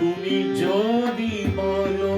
তুমি যদি বলো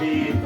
be